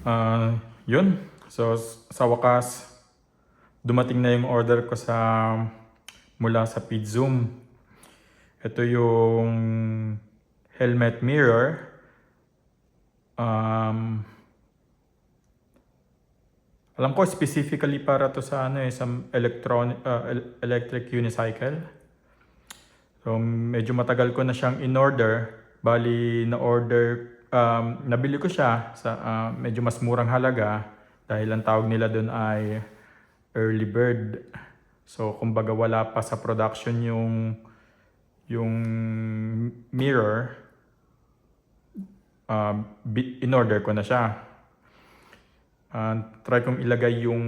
Ah, yun. So, sa wakas, dumating na yung order ko sa mula sa PidZoom. Ito yung helmet mirror. Um, alam ko specifically para to sa ano eh, sa electronic ah, el- electric unicycle. So medyo matagal ko na siyang in order. Bali na order um, nabili ko siya sa ah, medyo mas murang halaga dahil ang tawag nila doon ay early bird. So kumbaga wala pa sa production yung yung mirror. Um, bi- in order ko na siya. Ah, try kong ilagay yung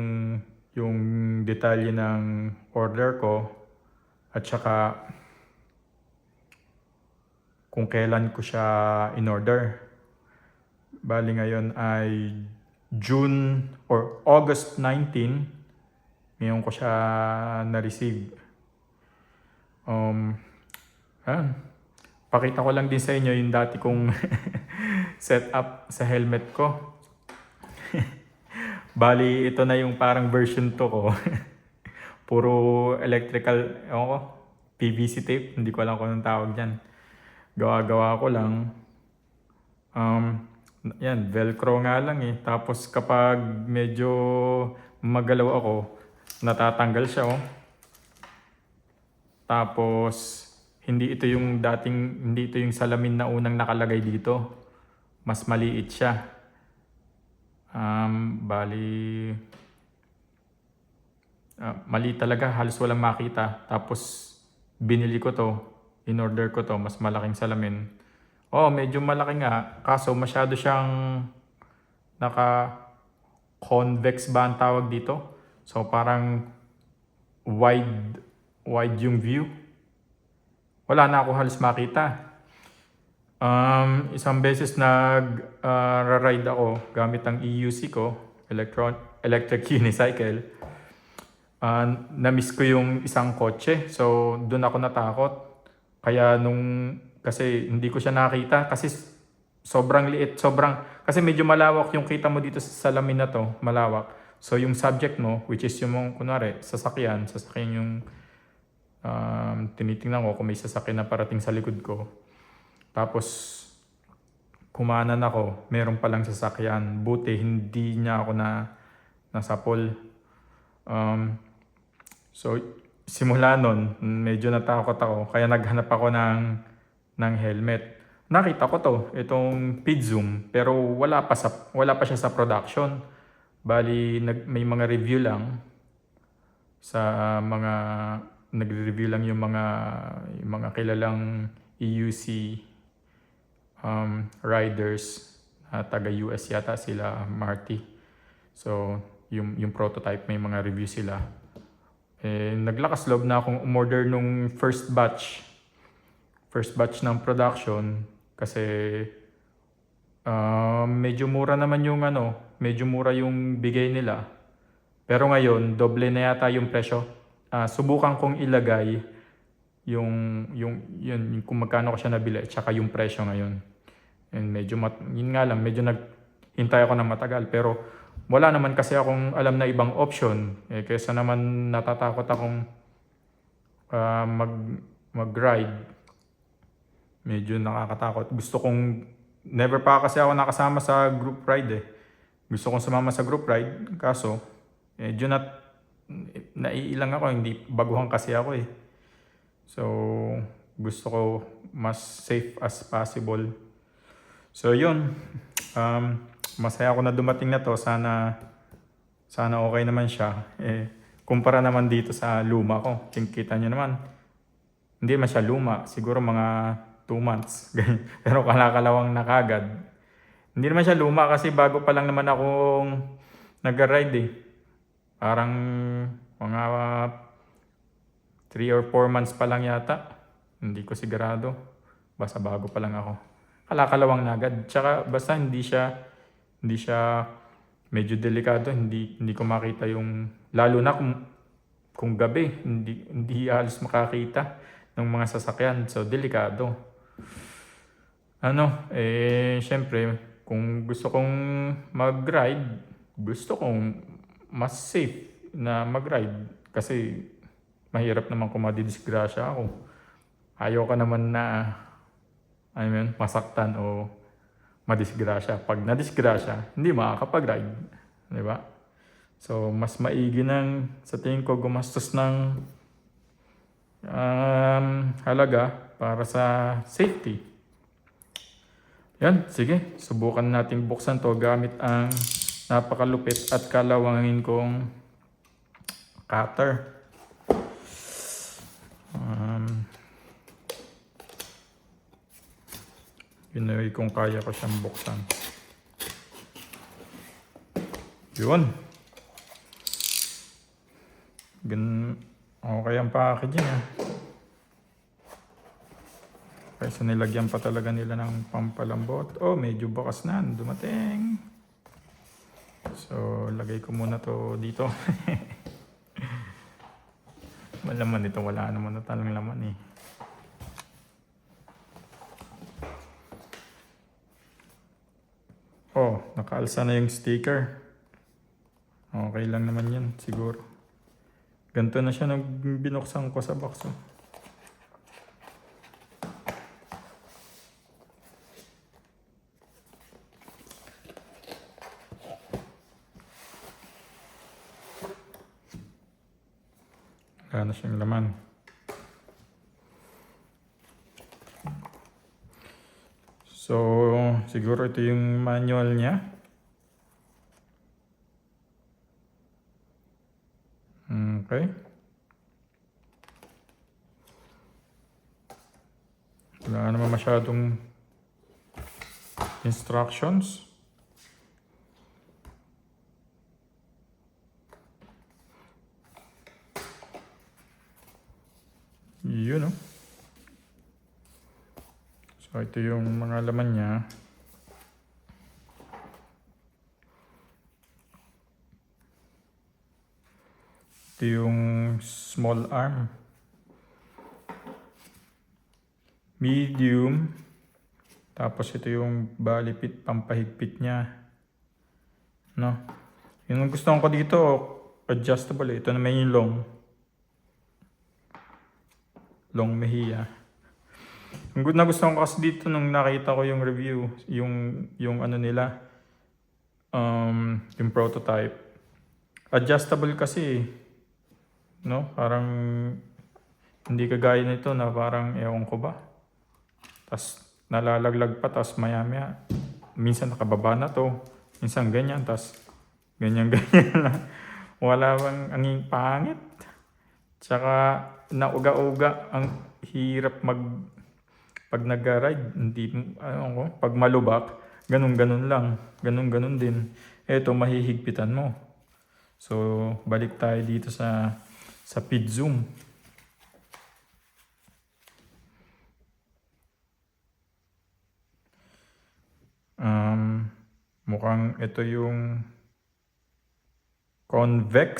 yung detalye ng order ko at saka kung kailan ko siya in order. Bali ngayon ay June or August 19 ngayon ko siya na-receive. Um, ayan. Pakita ko lang din sa inyo yung dati kong setup sa helmet ko. Bali, ito na yung parang version to ko. Puro electrical, ewan ko, PVC tape. Hindi ko alam kung anong tawag dyan. Gawa-gawa ko lang. Um, yan, velcro nga lang eh. Tapos kapag medyo magalaw ako, natatanggal siya oh. Tapos, hindi ito yung dating, hindi ito yung salamin na unang nakalagay dito. Mas maliit siya. Um, bali, ah, mali talaga, halos walang makita. Tapos, binili ko to, in order ko to, mas malaking salamin. Oh, medyo malaki nga, kaso masyado siyang naka convex ba ang tawag dito? So parang wide wide yung view. Wala na ako halos makita. Um, isang beses nag uh, ride ako gamit ang EUC ko, electron electric unicycle. Uh, na-miss ko yung isang kotse. So doon ako natakot. Kaya nung kasi hindi ko siya nakita kasi sobrang liit, sobrang kasi medyo malawak yung kita mo dito sa salamin na to, malawak. So yung subject mo, which is yung mga, kunwari, sasakyan, sasakyan yung um, tinitingnan ko kung may sasakyan na parating sa likod ko. Tapos kumanan ako, meron palang sasakyan. Buti hindi niya ako na nasapol. Um, so simula nun, medyo natakot ako. Kaya naghanap ako ng, ng helmet. Nakita ko to, itong PidZoom, pero wala pa, sa, wala pa siya sa production. Bali, nag, may mga review lang sa mga nagre-review lang yung mga yung mga kilalang EUC um, riders na taga US yata sila Marty. So, yung yung prototype may mga review sila. Eh, naglakas loob na akong umorder nung first batch. First batch ng production kasi ah, medyo mura naman yung ano, medyo mura yung bigay nila. Pero ngayon, doble na yata yung presyo. Ah, subukan kong ilagay yung yung yun kung magkano ko siya nabili tsaka yung presyo ngayon. And medyo mat, yun nga lang, medyo naghintay ako ng matagal pero wala naman kasi akong alam na ibang option. Eh, kaysa naman natatakot akong ah, mag mag-ride. Medyo nakakatakot. Gusto kong never pa kasi ako nakasama sa group ride eh. Gusto kong sumama sa group ride kaso medyo na naiilang ako, hindi baguhan kasi ako eh. So, gusto ko mas safe as possible. So, yun. Um, masaya ako na dumating na to. Sana, sana okay naman siya. Eh, kumpara naman dito sa luma ko. Kita nyo naman. Hindi man luma. Siguro mga 2 months. Pero kalakalawang na kagad. Hindi naman siya luma kasi bago pa lang naman akong nag-ride eh. Parang mga 3 or 4 months pa lang yata. Hindi ko sigurado. Basta bago pa lang ako. Kalakalawang na agad. Tsaka basta hindi siya hindi siya medyo delikado. Hindi hindi ko makita yung lalo na kung kung gabi hindi hindi halos makakita ng mga sasakyan. So delikado. Ano, eh syempre kung gusto kong mag-ride, gusto kong mas safe na mag-ride kasi mahirap naman kung madidisgrasya ako. Ayaw ka naman na I mean, masaktan o madisgrasya. Pag nadisgrasya, hindi makakapag-ride. Di ba? So, mas maigi ng, sa tingin ko, gumastos ng um, halaga para sa safety. Yan, sige. Subukan natin buksan to gamit ang napakalupit at kalawangin kong cutter. Um, Pinoy kung kaya ko siyang buksan. Yun. Gan okay ang packaging ah. Kaysa nilagyan pa talaga nila ng pampalambot. Oh, medyo bakas na. Dumating. So, lagay ko muna to dito. Malaman ito. Wala naman na talang laman eh. Oh, nakaalsa na yung sticker. Okay lang naman yan, siguro. Ganito na siya nung binuksan ko sa box. Oh. Wala na siyang laman. So, siguro ito yung manual niya. Okay. Wala naman masyadong instructions. Yun oh. So ito yung mga laman niya. Ito yung small arm. Medium. Tapos ito yung balipit, pampahigpit niya. No? Yung gusto ko dito, adjustable. Ito naman yung long. Long Mejia. Ang good na gusto ko kasi dito nung nakita ko yung review, yung yung ano nila, um, yung prototype. Adjustable kasi, no? Parang hindi kagaya nito na parang ewan ko ba. Tapos nalalaglag pa, tapos maya maya, minsan nakababa na to, minsan ganyan, tapos ganyan ganyan lang. Wala bang ang pangit. Tsaka nauga-uga ang hirap mag pag nag-ride, hindi, ano ko, pag malubak, ganun-ganun lang. Ganun-ganun din. Eto, mahihigpitan mo. So, balik tayo dito sa sa pid zoom. Um, mukhang ito yung convex.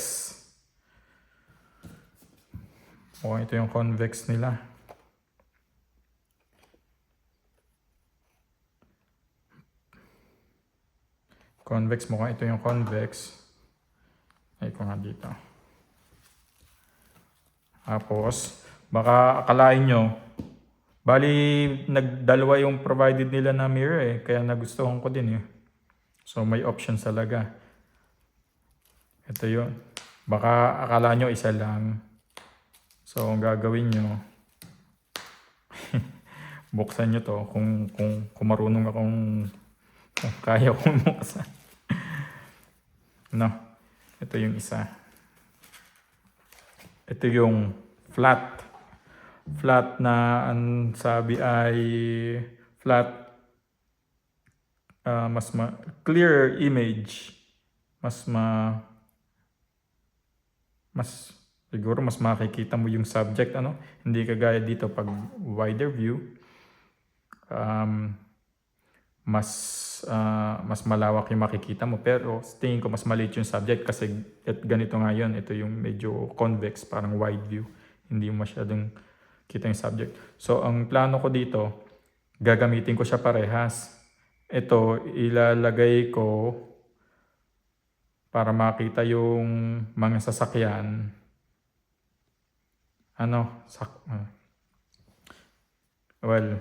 Mukhang ito yung convex nila. Convex, mukhang ito yung convex. Ay ko nga dito. Tapos, baka akalain nyo, bali nagdalawa yung provided nila na mirror eh, kaya nagustuhan ko din eh. So may option talaga. Ito yun. Baka akala nyo isa lang. So ang gagawin nyo, buksan nyo to kung, kung, kung marunong akong kung kaya kong buksan. no, ito yung isa. Ito yung flat. Flat na ang sabi ay flat ah, mas ma clear image. Mas ma mas siguro mas makikita mo yung subject ano hindi kagaya dito pag wider view um, mas ah, mas malawak yung makikita mo pero tingin ko mas maliit yung subject kasi at ganito nga yun ito yung medyo convex parang wide view hindi mo masyadong kita yung subject so ang plano ko dito gagamitin ko siya parehas ito ilalagay ko para makita yung mga sasakyan. Ano? Sak ah. well,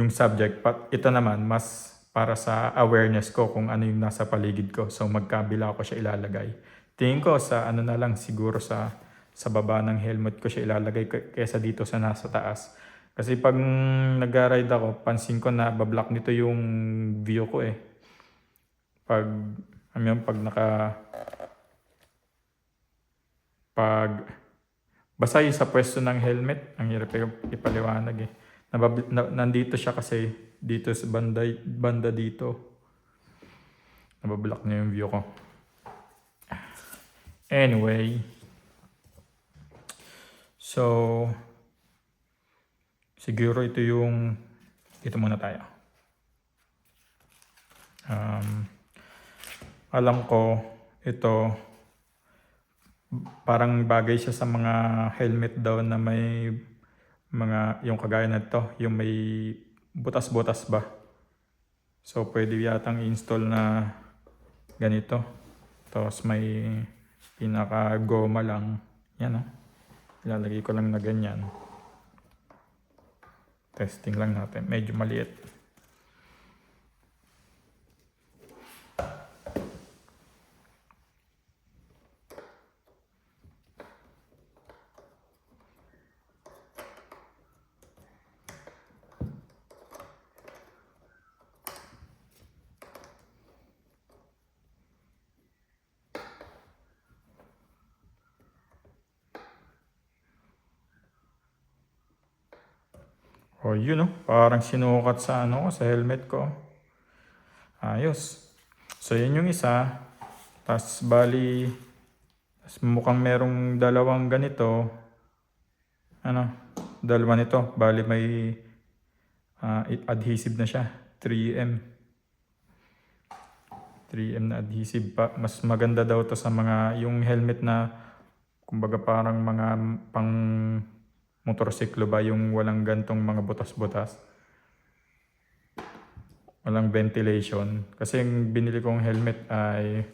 yung subject. But ito naman, mas para sa awareness ko kung ano yung nasa paligid ko. So magkabila ko siya ilalagay. Tingin ko sa ano na lang siguro sa sa baba ng helmet ko siya ilalagay k- kesa dito sa nasa taas. Kasi pag nag-ride ako, pansin ko na bablock nito yung view ko eh. Pag, yun, pag naka, pag, basta yung sa pwesto ng helmet, ang hirap ipaliwanag eh. Nabab, na, nandito siya kasi dito sa banda, banda dito. Nabablock niya yung view ko. Anyway. So, siguro ito yung, dito muna tayo. Um, alam ko, ito, parang bagay siya sa mga helmet daw na may mga, yung kagaya na to, yung may butas-butas ba. So, pwede yatang i-install na ganito. Tapos may pinaka-goma lang. Yan oh. Ilalagay ko lang na ganyan. Testing lang natin. Medyo maliit. Yun oh. Parang sinukat sa ano sa helmet ko. Ayos. So, yun yung isa. Tapos, bali, tas mukhang merong dalawang ganito. Ano? Dalawa nito. Bali, may ah, adhesive na siya. 3M. 3M na adhesive pa. Mas maganda daw to sa mga, yung helmet na, kumbaga parang mga pang motorsiklo ba yung walang gantong mga butas-butas. Walang ventilation. Kasi yung binili kong helmet ay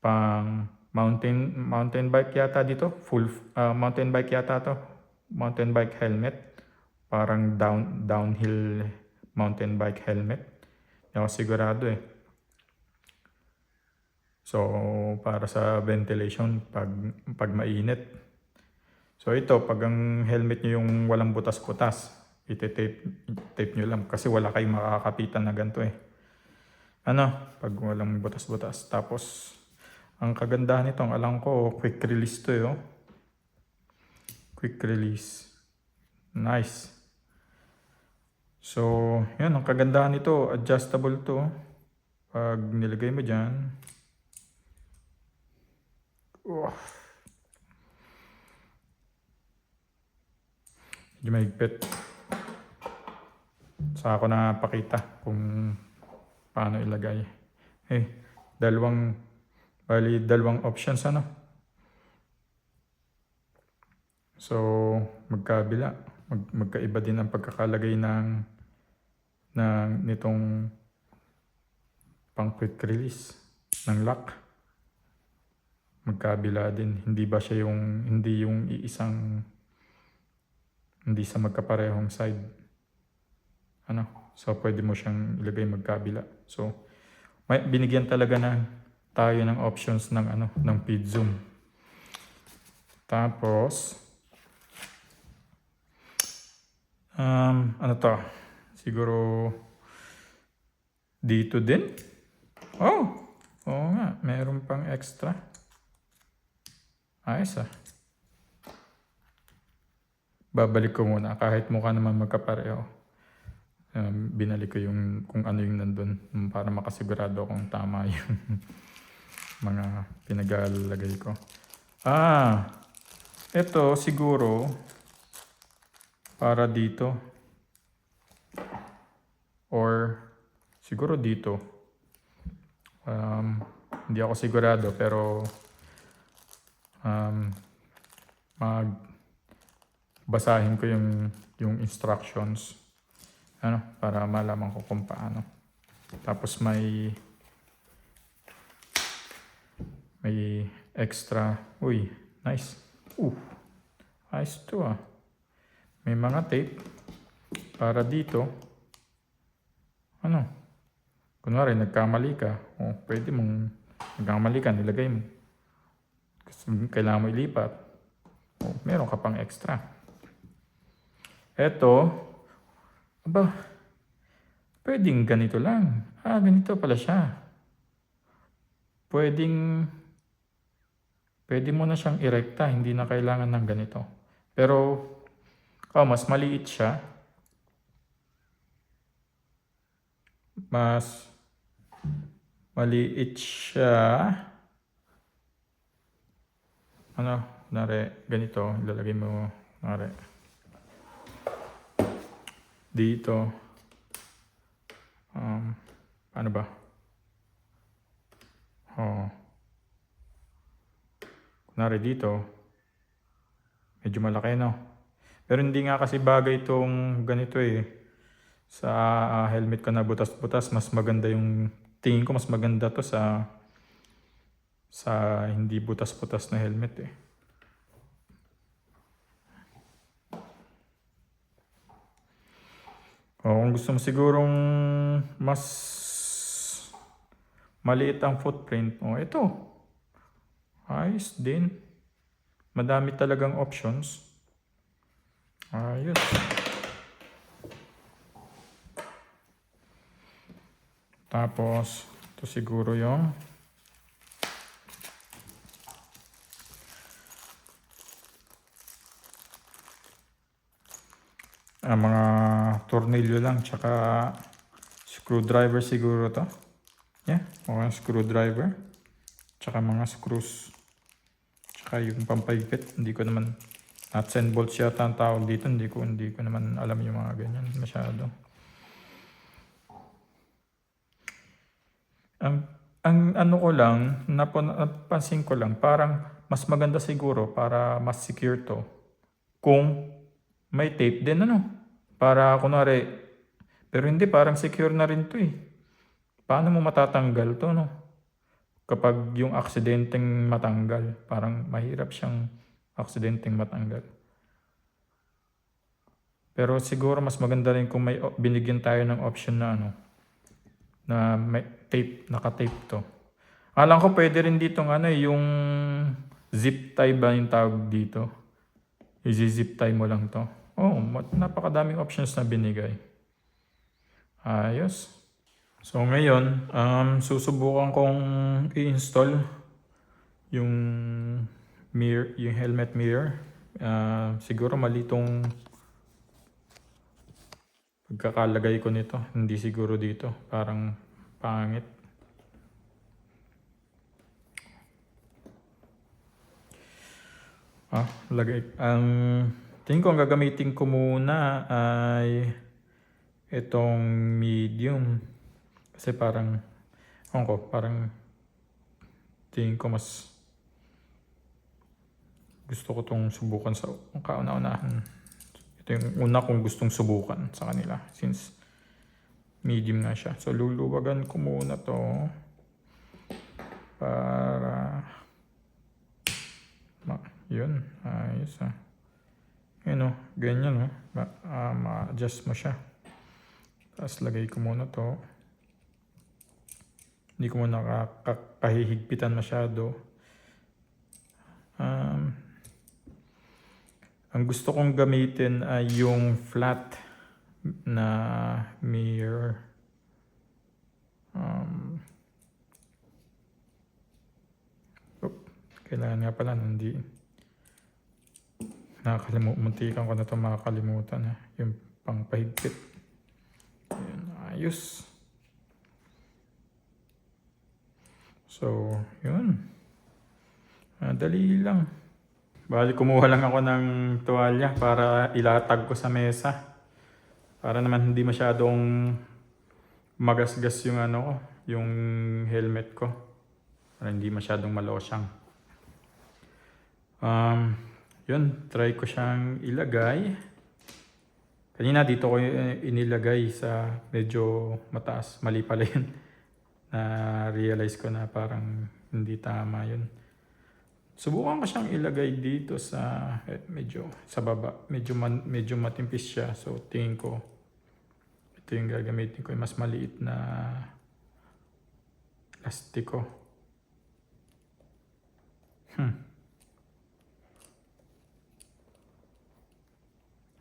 pang mountain mountain bike yata dito. Full ah, mountain bike yata to. Mountain bike helmet. Parang down downhill mountain bike helmet. Hindi ako sigurado eh. So, para sa ventilation pag pag mainit, So ito, pag ang helmet nyo yung walang butas-butas, iti-tape tape nyo lang kasi wala kayong makakapitan na ganito eh. Ano, pag walang butas-butas. Tapos, ang kagandahan nito, ang alam ko, quick release to eh. oh. Quick release. Nice. So, yun, ang kagandahan nito, adjustable to. Pag nilagay mo dyan, oh, Medyo mahigpit. Sa ako na pakita kung paano ilagay. Eh, dalawang, bali dalawang options ano. So, magkabila. Mag, magkaiba din ang pagkakalagay ng, ng nitong pang quick release ng lock. Magkabila din. Hindi ba siya yung, hindi yung iisang hindi sa magkaparehong side. Ano? So, pwede mo siyang ilagay magkabila. So, may, binigyan talaga na tayo ng options ng ano, ng feed zoom. Tapos, um, ano to? Siguro, dito din? Oh! Oo nga, meron pang extra. Ayos ah babalik ko muna kahit mukha naman magkapareho. Um, binalik ko yung kung ano yung nandun um, para makasigurado kung tama yung mga pinagalagay ko. Ah, ito siguro para dito or siguro dito. Um, hindi ako sigurado pero um, mag basahin ko yung yung instructions ano para malaman ko kung paano. Tapos may may extra. Uy, nice. Uh, nice to ah. May mga tape para dito. Ano? Kunwari, nagkamali ka. O, pwede mong nagkamali ka, nilagay mo. Kasi kailangan mo ilipat. O, meron ka pang extra. Eto, aba, pwedeng ganito lang. Ah, ganito pala siya. Pwedeng, pwede mo na siyang irekta, hindi na kailangan ng ganito. Pero, oh, mas maliit siya. Mas maliit siya. Ano, nare, ganito, ilalagay mo, nare. Dito. Um, ano ba? Oh. Kunwari dito, medyo malaki no. Pero hindi nga kasi bagay itong ganito eh. Sa ah, helmet ko na butas-butas, mas maganda yung tingin ko mas maganda to sa sa hindi butas-butas na helmet eh. O kung gusto mo sigurong mas maliit ang footprint, o ito. Ayos din. Madami talagang options. Ayos. Tapos, ito siguro yung ah, mga tornilyo lang tsaka screwdriver siguro to. Yeah, mga screwdriver. Tsaka mga screws. Tsaka yung pampahigpit. Hindi ko naman nuts and bolts yata ang tawag dito. Hindi ko, hindi ko naman alam yung mga ganyan masyado. Ang, ang ano ko lang, napansin ko lang, parang mas maganda siguro para mas secure to kung may tape din ano. Para kunwari, pero hindi parang secure na rin to eh. Paano mo matatanggal to no? Kapag yung aksidenteng matanggal, parang mahirap siyang aksidenteng matanggal. Pero siguro mas maganda rin kung may binigyan tayo ng option na ano, na may tape, naka-tape to. Alam ko pwede rin dito ano eh, yung zip tie ba yung tawag dito? I-zip tie mo lang to. Oh, napakadaming options na binigay. Ayos. So ngayon, um, susubukan kong i-install yung mirror, yung helmet mirror. Ah, siguro mali tong pagkakalagay ko nito. Hindi siguro dito. Parang pangit. Ah, lagay. Ang tingin ko ang gagamitin ko muna ay itong medium. Kasi parang, ewan ko, parang tingin ko mas gusto ko tong subukan sa kauna-unahan. Ito yung una kong gustong subukan sa kanila since medium nga siya. So luluwagan ko muna to para ma yun, ayos ah. Yun o, ganyan o. Ma- ah, ma-adjust mo siya. Tapos lagay ko muna to. Hindi ko muna ka- ka- kahihigpitan masyado. Um, ang gusto kong gamitin ay yung flat na mirror. Um, oop, kailangan nga pala hindi nakakalimutan ko na ito makakalimutan ha. yung pangpahigpit. Ayun, ayos. So, yun. Madali lang. Bali, kumuha lang ako ng tuwalya para ilatag ko sa mesa. Para naman hindi masyadong magasgas yung ano ko, yung helmet ko. Para hindi masyadong malosyang. Um, yun, try ko siyang ilagay. Kanina dito ko inilagay sa medyo mataas. Mali pala yun. Na-realize ko na parang hindi tama yun. Subukan ko siyang ilagay dito sa eh, medyo sa baba. Medyo man, medyo matimpis siya. So tingin ko ito yung gagamitin ko, yung mas maliit na plastiko. Hmm.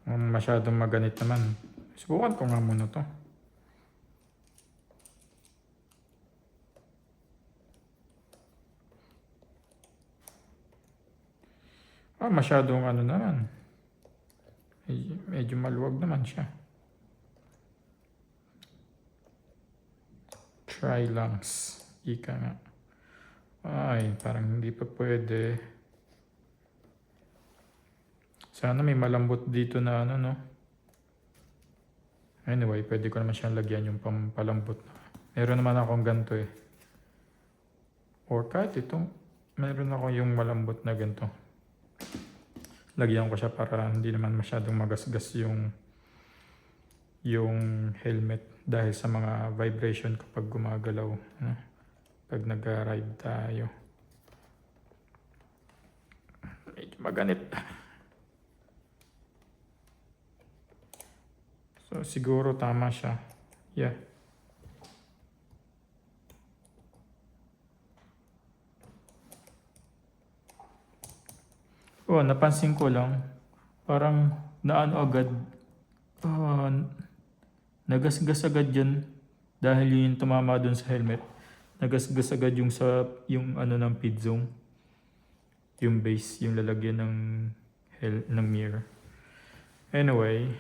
Kung masyadong maganit naman. Subukan ko nga muna to. Ah, masyadong ano naman. Medyo, medyo maluwag naman siya. Try lungs. Ika nga. Ay, parang hindi pa pwede. Sana may malambot dito na ano, no? Anyway, pwede ko naman siyang lagyan yung pampalambot. Meron naman akong ganito eh. Or kahit itong, meron ako yung malambot na ganito. Lagyan ko siya para hindi naman masyadong magasgas yung yung helmet dahil sa mga vibration kapag gumagalaw. Ano? Pag nag-ride tayo. Medyo maganit. So siguro tama siya. Yeah. Oh, napansin ko lang. Parang naano agad. ah, nagasgas agad yun dahil yun yung tumama dun sa helmet. Nagasgas agad yung sa yung ano ng pit. Yung base, yung lalagyan ng hel, ng mirror. Anyway,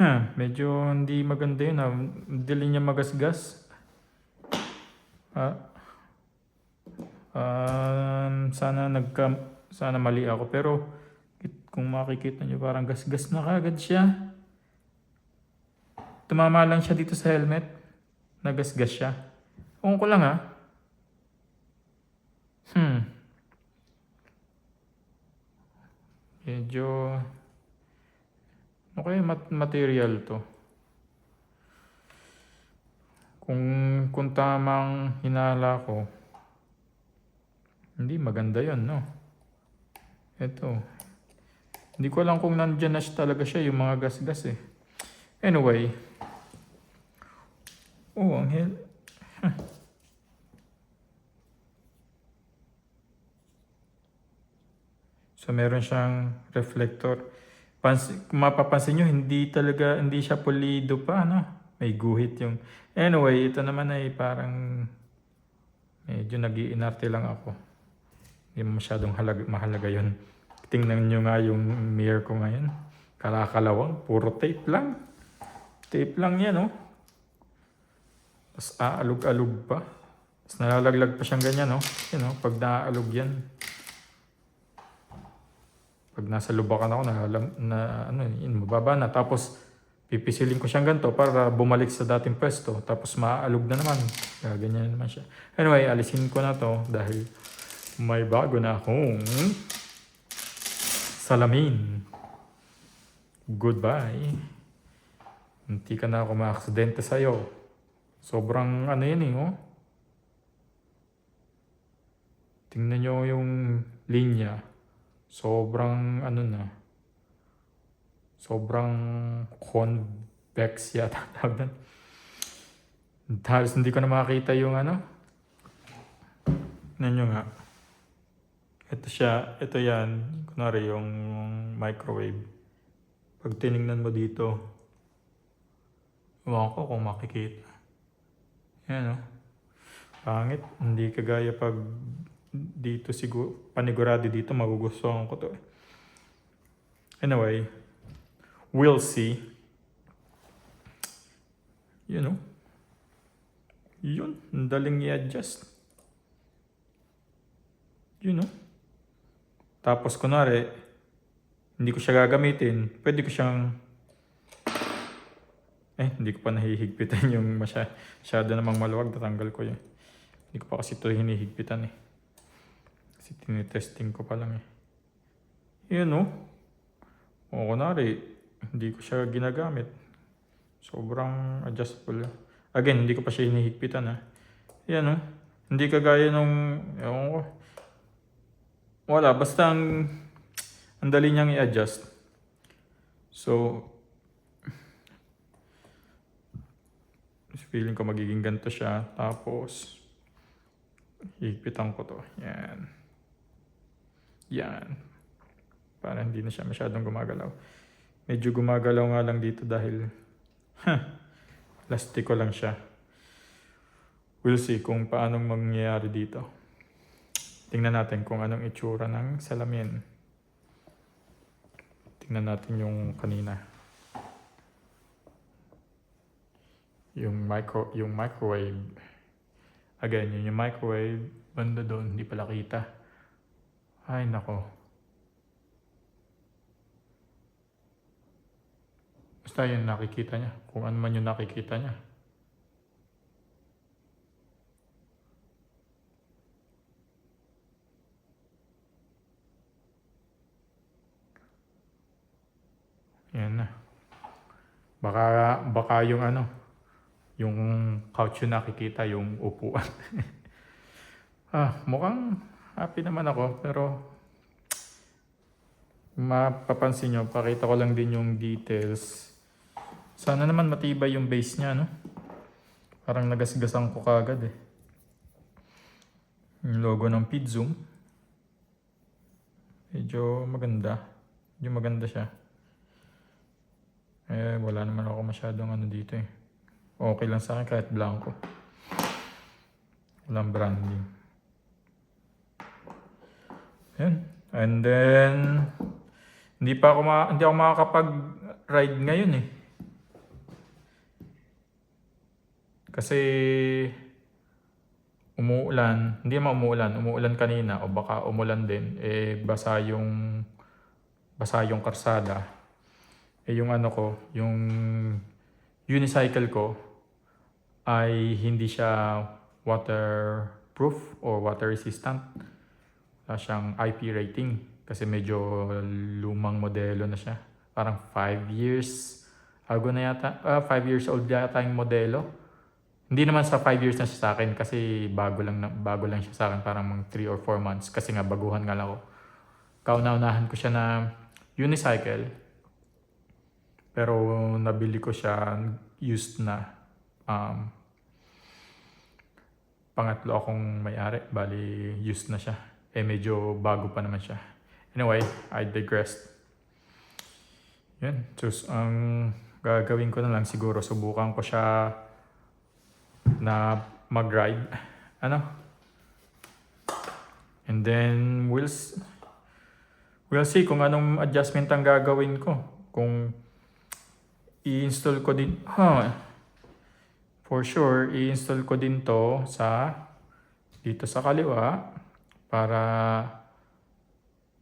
ha, medyo hindi maganda yun. Ah. Dili niya magasgas. Ah, um, sana nagka, sana mali ako pero kung makikita niyo parang gasgas na kagad siya. Tumama lang siya dito sa helmet. Nagasgas siya. Kung ko lang ah. Hmm. Medyo... Okay, mat- material to. Kung, kung tamang hinala ko, hindi maganda yon no? Ito. Hindi ko alam kung nandyan na talaga siya, yung mga gas-gas eh. Anyway. Oh, ang hel... Huh. So meron siyang reflector. Pans kung mapapansin nyo, hindi talaga, hindi siya pulido pa, no? May guhit yung... Anyway, ito naman ay parang medyo nag-iinarte lang ako. Hindi masyadong halag, mahalaga yun. Tingnan nyo nga yung mirror ko ngayon. Kalakalawang, puro tape lang. Tape lang yan, oh. Tapos aalog-alog pa. Tapos nalalaglag pa siyang ganyan, oh. Yan, oh, pag naaalog yan. Pag nasa lubakan ako, na, na ano, yun, mababa na. Tapos, pipisilin ko siyang ganito para bumalik sa dating pwesto. Tapos, maaalog na naman. Kaya ganyan na naman siya. Anyway, alisin ko na to dahil may bago na akong salamin. Goodbye. Hindi ka na ako maaksidente sa'yo. Sobrang ano yun eh, oh. Tingnan nyo yung linya. Sobrang ano na. Sobrang convex yata tawag doon. Halos hindi ko na makita yung ano. Nyo nga. Ito siya, ito yan. Kunwari yung microwave. Pag tiningnan mo dito, ewan ko kung makikita. Yan o. Pangit. Hindi kagaya pag dito siguro, panigurado dito, magugustuhan ko to. eh. Anyway, we'll see. You know. Yun, ang daling i-adjust. You know. Tapos kunwari, hindi ko siya gagamitin, pwede ko siyang eh, hindi ko pa nahihigpitan yung masya, masyado namang maluwag, tatanggal ko yun. Hindi ko pa kasi ito hinihigpitan eh. Kasi tinitesting ko pa lang eh. Yun oh. O kunwari, hindi ko siya ginagamit. Sobrang adjustable. Again, hindi ko pa siya hinihigpitan ha. Yan o. Hindi kagaya nung, ewan ko. Wala, basta ang, ang dali niyang i-adjust. So, feeling ko magiging ganito siya. Tapos, higpitan ko to. Yan. Yan. Para hindi na siya masyadong gumagalaw. Medyo gumagalaw nga lang dito dahil plastiko lang siya. We'll see kung paanong mangyayari dito. Tingnan natin kung anong itsura ng salamin. Tingnan natin yung kanina. Yung micro yung microwave. Again, yun yung microwave. Banda doon, hindi pala kita. Ay, nako. Basta yun nakikita niya. Kung ano man yung nakikita niya. Yan na. Baka, baka yung ano, yung couch yung nakikita, yung upuan. ah, mukhang happy naman ako, pero mapapansin nyo, pakita ko lang din yung details. Sana naman matibay yung base niya, no? Parang nagasgasan ko kagad eh. Yung logo ng Pidzum. Medyo maganda. Medyo maganda siya. Eh, wala naman ako masyadong ano dito eh. Okay lang sa akin kahit blanco. Walang branding. Yan. And then, hindi pa ako, ma- hindi ako makakapag-ride ngayon eh. Kasi umuulan, hindi naman umuulan, umuulan kanina o baka umulan din, eh basa yung basa yung karsada. Eh yung ano ko, yung unicycle ko ay hindi siya waterproof or water resistant. Wala siyang IP rating kasi medyo lumang modelo na siya. Parang 5 years ago na yata, 5 years old yata yung modelo. Hindi naman sa 5 years na siya sa akin kasi bago lang, bago lang siya sa akin parang mga 3 or 4 months kasi nga baguhan nga lang ako. Kauna-unahan ko siya na unicycle pero nabili ko siya used na. Um, pangatlo akong may-ari, bali used na siya. Eh medyo bago pa naman siya. Anyway, I digressed. Yan. So, ang gagawin ko na lang siguro, subukan ko siya na mag-ride. Ano? And then, we'll, we'll see kung anong adjustment ang gagawin ko. Kung i-install ko din, huh, for sure, i-install ko din to sa, dito sa kaliwa, para,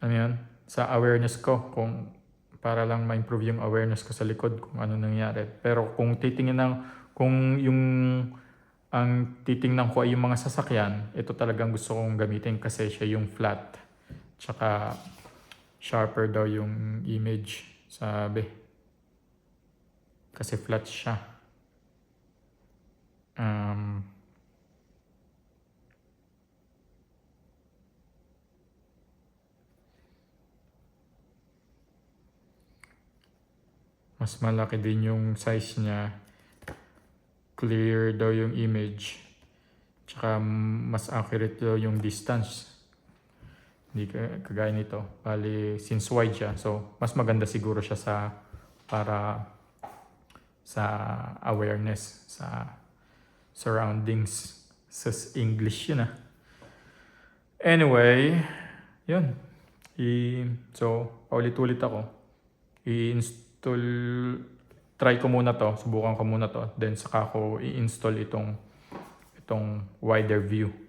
ano yan, sa awareness ko, kung, para lang ma-improve yung awareness ko sa likod kung ano nangyari. Pero kung titingin ng, kung yung, ang titingnan ko ay yung mga sasakyan, ito talagang gusto kong gamitin kasi siya yung flat. Tsaka, sharper daw yung image, sabi. Kasi flat siya. Um, mas malaki din yung size niya. Clear daw yung image. Tsaka mas accurate daw yung distance. Hindi ka- kagaya nito. Bali, since wide siya. So, mas maganda siguro siya sa para sa awareness sa surroundings sa English yun ah. Anyway, yun. I, so, paulit-ulit ako. I-install, try ko muna to, subukan ko muna to. Then saka ko i-install itong, itong wider view.